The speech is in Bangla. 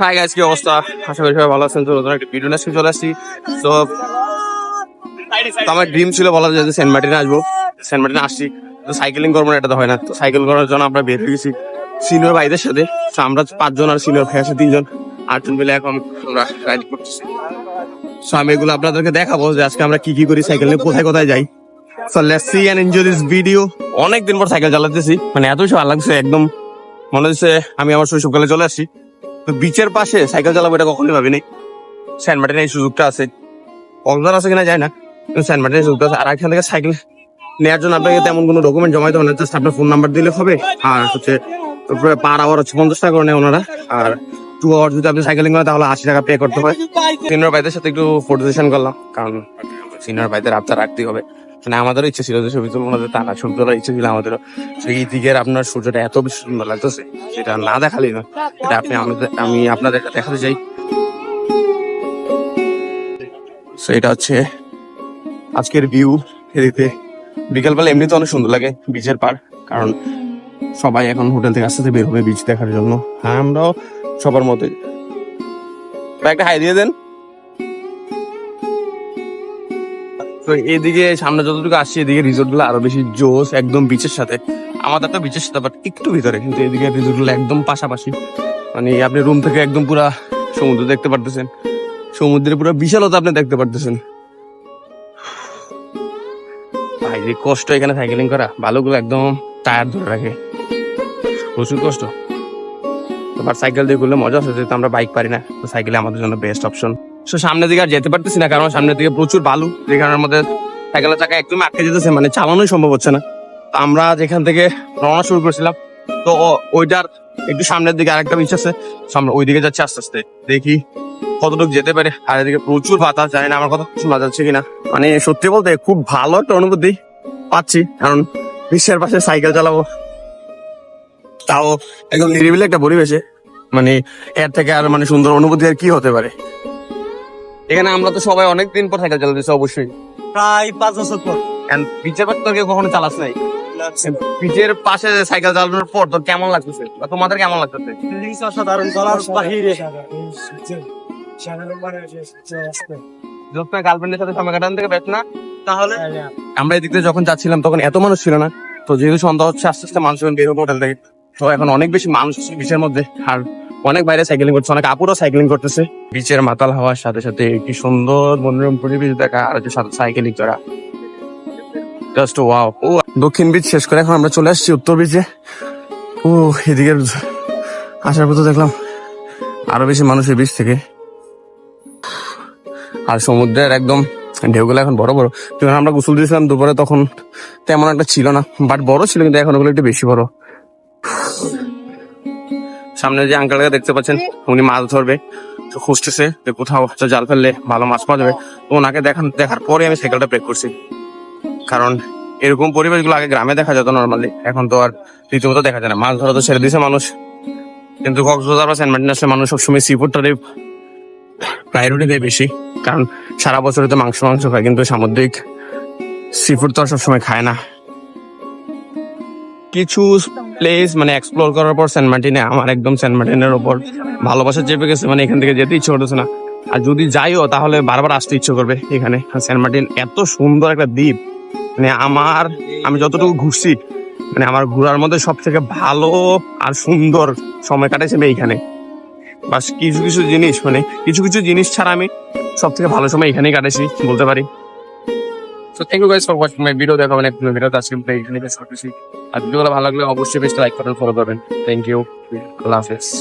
হাই গাইস কি অবস্থা? আশা করি সবাই ভালো আছেন। তো নতুন একটা ভিডিও নিয়ে চলে আসছি। তো আমার ড্রিম ছিল বলা যায় যে সেন্ট মার্টিনে আসব। সেন্ট মার্টিনে আসছি। তো সাইকেলিং করব না, এটা তো হয় না। তো সাইকেল করার জন্য আমরা বের হয়ে গেছি সিনিয়র ভাইদের সাথে। আমরা পাঁচজন আর সিনিয়র ভাই আছে তিনজন। আটজন মিলে এখন আমরা রাইড করতেছি। সো আমি এগুলো আপনাদেরকে দেখাবো যে আজকে আমরা কি কি করি সাইকেল নিয়ে কোথায় কোথায় যাই। So let's see and enjoy this video অনেক দিন পর সাইকেল চালাতেছি। মানে এত ভালো লাগছে, একদম। মনে হচ্ছে আমি আমার শৈশবকালে চলে আসছি। তো বিচের পাশে সাইকেল চালাবো এটা কখনোই ভাবিনি। সেন্ট মার্টিনে এই সুযোগটা আছে। কক্সবাজার আছে কিনা যায় না। কিন্তু সেন্ট মার্টিনে এই সুযোগটা আছে। আর এখান থেকে সাইকেল নেওয়ার জন্য আপনাকে তেমন কোনো ডকুমেন্ট জমাইতে হবে না। জাস্ট আপনার ফোন নাম্বার দিলে হবে। আর হচ্ছে পার আওয়ার হচ্ছে পঞ্চাশ টাকা করে নেয় ওনারা। আর টু আওয়ার যদি আপনি সাইকেলিং করেন, তাহলে আশি টাকা পে করতে হয়। সিনিয়র ভাইদের সাথে একটু ফটো সেশন করলাম। কারণ সিনিয়র ভাইদের আবদার রাখতেই হবে। মানে আমাদেরও ইচ্ছে ছিল যে ছবি তুলবো ওনাদের তারা ছবি তোলার ইচ্ছে ছিল আমাদেরও। সেই দিকের আপনার সূর্যটা এত বেশি সুন্দর লাগতেছে সেটা না দেখালেই না এটা আপনি আমাদের আমি আপনাদের দেখাতে চাই। এটা হচ্ছে আজকের ভিউ এদিকে। বিকালবেলা এমনিতে অনেক সুন্দর লাগে বিচের পার কারণ সবাই এখন হোটেল থেকে আস্তে বের হবে বিচ দেখার জন্য। হ্যাঁ আমরাও সবার ভাই, একটা হাই দিয়ে দেন। তো এদিকে সামনে যতটুকু আসছে, এদিকে রিসোর্টগুলো আরও বেশি জোস একদম বিচের সাথে। আমাদের তো বিচের সাথে বাট একটু ভিতরে, কিন্তু এদিকে রিসোর্টগুলো একদম পাশাপাশি। মানে আপনি রুম থেকে একদম পুরা সমুদ্র দেখতে পারতেছেন। সমুদ্রের পুরো বিশালতা আপনি দেখতে পারতেছেন। ভাই কষ্ট এখানে সাইকেলিং করা ভালোগুলো একদম টায়ার ধরে রাখে। প্রচুর কষ্ট। এবার সাইকেল দিয়ে করলে মজা আছে, যেহেতু আমরা বাইক পারি না, তো সাইকেলে আমাদের জন্য বেস্ট অপশন সামনের দিকে আর যেতে পারতেছি না, কারণ সামনের দিকে প্রচুর বালু যেখানে আমাদের সাইকেলের চাকা একদম আটকে যেতেছে মানে চালানোই সম্ভব হচ্ছে না। তো আমরা যেখান থেকে রওনা শুরু করেছিলাম, তো ওইটার একটু সামনের দিকে আরেকটা বিচ আছে ওই দিকে যাচ্ছি আস্তে আস্তে, দেখি কতটুকু যেতে পারে। আর এদিকে প্রচুর বাতাস, জানি না আমার কথা শোনা যাচ্ছে কিনা। মানে সত্যি বলতে খুব ভালো একটা অনুভূতি পাচ্ছি, কারণ বিশ্বের পাশে সাইকেল চালাবো, তাও একদম নিরিবিলি একটা পরিবেশে মানে এর থেকে আর মানে সুন্দর অনুভূতি আর কি হতে পারে। এখানে আমরা তো সবাই অনেক দিন পর সাইকেল চালাতেছি অবশ্যই। প্রায় পাঁচ বছর পর। পিচের পাশে তোর কখনো চালাস নাই। পিচের পাশে সাইকেল চালানোর পর তোর কেমন লাগতেছে? বা তোমাদের কেমন লাগতেছে? অসাধারণ বাহিরে। যখন গার্লফ্রেন্ডের সাথে সময় কাটানো থেকে বেশ না তাহলে আমরা এদিক দিয়ে যখন যাচ্ছিলাম তখন এত মানুষ ছিল না। তো যেহেতু সন্ধ্যা হচ্ছে আস্তে আস্তে মানুষ বের হবে হোটেল থেকে। তো এখন অনেক বেশি মানুষ আছে বিচের মধ্যে। আর অনেক বাইরে সাইকেলিং করছে, অনেক আপুরও সাইকেলিং করতেছে। বিচের মাতাল হাওয়ার সাথে সাথে কি সুন্দর মনোরম পরিবেশ দেখা আর হচ্ছে সাথে সাইকেলিং করা। জাস্ট ওয়াও ও, দক্ষিণ বিচ শেষ করে এখন আমরা চলে আসছি উত্তর বিচে ও, এদিকে আসার তো দেখলাম আরও বেশি মানুষ এই বিচ থেকে। আর সমুদ্রের একদম ঢেউগুলো এখন বড় বড়। যখন আমরা গোসল দিয়েছিলাম দুপুরে তখন তেমন একটা ছিল না বাট বড় ছিল কিন্তু এখন ওগুলো একটু বেশি বড়। সামনে যে আঙ্কেলকে দেখতে পাচ্ছেন উনি মাছ ধরবে। তো খুঁজতেছে যে কোথাও হয়তো জাল ফেললে ভালো মাছ পাওয়া যাবে। তো ওনাকে দেখান দেখার পরে আমি সাইকেলটা ব্রেক করছি। কারণ এরকম পরিবেশগুলো আগে গ্রামে দেখা যেত নর্মালি এখন তো আর রীতিমতো দেখা যায় না। মাছ ধরা তো ছেড়ে দিয়েছে মানুষ। কিন্তু কক্সবাজার বা সেন্ট মার্টিন মানুষ সবসময় সি ফুডটারে প্রায়োরিটি দেয় বেশি। কারণ সারা বছরে তো মাংস মাংস খায় কিন্তু সামুদ্রিক সি ফুড তো আর সবসময় খায় না। কিছু প্লেস মানে এক্সপ্লোর করার পর সেন্ট মার্টিনে আমার একদম সেন্ট মার্টিনের ওপর ভালোবাসা চেপে গেছে মানে এখান থেকে যেতে ইচ্ছে করতেছে না। আর যদি যাইও, তাহলে বারবার আসতে ইচ্ছে করবে এখানে। সেন্ট মার্টিন এত সুন্দর একটা দ্বীপ মানে আমার, আমি যতটুকু ঘুরছি মানে আমার ঘোরার মধ্যে সব থেকে ভালো আর সুন্দর সময় কাটাইছে এইখানে। বাস কিছু কিছু জিনিস মানে কিছু কিছু জিনিস ছাড়া আমি সব থেকে ভালো সময় এখানেই কাটাইছি, বলতে পারি। তো thank you guys for watching my video দেখা মানে ভিডিও আজকে এখানে শর্ট করতেছি। আর ভিডিওগুলো ভালো লাগলে অবশ্যই বেশি লাইক করেন ফলো করবেন। থ্যাংক ইউ আল্লাহ হাফেজ।